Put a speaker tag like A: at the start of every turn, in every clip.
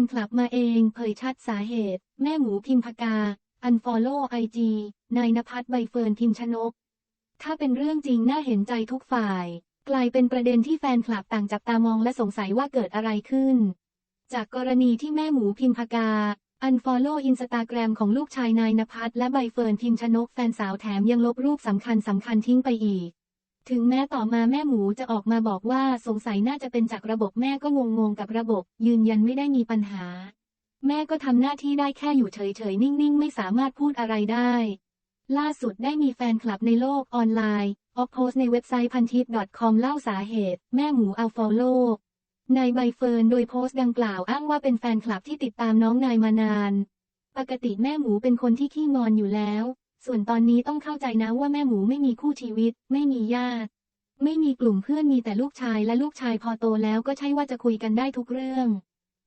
A: นคลับมาเองเผยชัดสาเหตุ แม่หมูพิมพกา อันฟอลโล่ไอจีนายนภัสใบเฟิร์นพิมชนก ถ้าเป็นเรื่องจริงน่าเห็นใจทุกฝ่าย กลายเป็นประเด็นที่แฟนคลับต่างจับตามองและสงสัยว่าเกิดอะไรขึ้น จากกรณีที่แม่หมูพิมพกา อันฟอลโล่อินสตาแกรมของลูกชายนายนภัสและใบเฟิร์นพิมชนกแฟนสาวแถมยังลบรูปสำคัญสำคัญทิ้งไปอีก ถึงแม้ต่อมาแม่หมูจะออกมาบอกว่าสงสัยน่าจะเป็นจากระบบแม่ก็งงๆกับระบบ ยืนยันไม่ได้มีปัญหา แม่ก็ทำหน้าที่ได้แค่อยู่เฉยๆ นิ่งๆ ไม่สามารถพูดอะไรได้ ล่าสุดได้มีแฟนคลับในโลกออนไลน์ออกโพสในเว็บไซต์พันทิป .com เล่าสาเหตุ แม่หมูเอัลฟอลโลนายใบเฟิร์นโดยโพสต์ดังกล่าวอ้างว่าเป็นแฟนคลับที่ติดตามน้องนายมานาน ปกติแม่หมูเป็นคนที่ขี้งอนอยู่แล้ว ส่วนตอนนี้ต้องเข้าใจนะว่าแม่หมูไม่มีคู่ชีวิต ไม่มีญาติ ไม่มีกลุ่มเพื่อนมีแต่ลูกชายและลูกชายพอโตแล้วก็ใช่ว่าจะคุยกันได้ทุกเรื่อง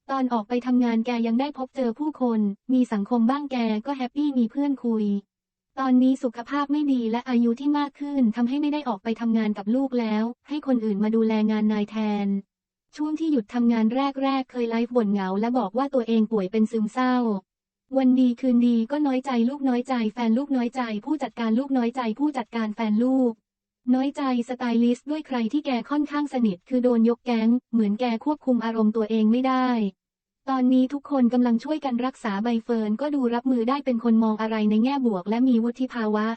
A: ตอนออกไปทำงานแกยังได้พบเจอผู้คน มีสังคมบ้างแกก็แฮปปี้มีเพื่อนคุย ตอนนี้สุขภาพไม่ดีและอายุที่มากขึ้นทำให้ไม่ได้ออกไปทำงานกับลูกแล้ว ให้คนอื่นมาดูแลงานนายแทน ช่วงที่หยุดทำงานแรกๆ เคยไลฟ์บ่นเหงาและบอกว่าตัวเองป่วยเป็นซึมเศร้า วันดีคืนดีก็น้อยใจลูกน้อยใจ แฟนลูกน้อยใจ ผู้จัดการลูกน้อยใจผู้จัดการแฟนลูก น้อยใจสไตลิสต์ด้วยใครที่แกค่อนข้างสนิท คือโดนยกแก๊ง เหมือนแกควบคุมอารมณ์ตัวเองไม่ได้ ตอนนี้ทุกคนกำลังช่วยกันรักษาใบเฟิร์นก็ดูรับมือได้เป็นคนมองอะไรในแง่บวก และมีวุฒิภาวะ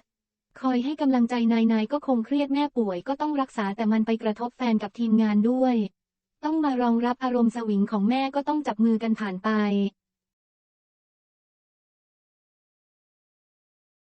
A: คอยให้กำลังใจนายนายก็คงเครียดแม่ป่วยก็ต้องรักษาแต่มันไปกระทบแฟนกับทีมงานด้วย ต้องมารองรับอารมณ์สวิงของแม่ก็ต้องจับมือกันผ่านไป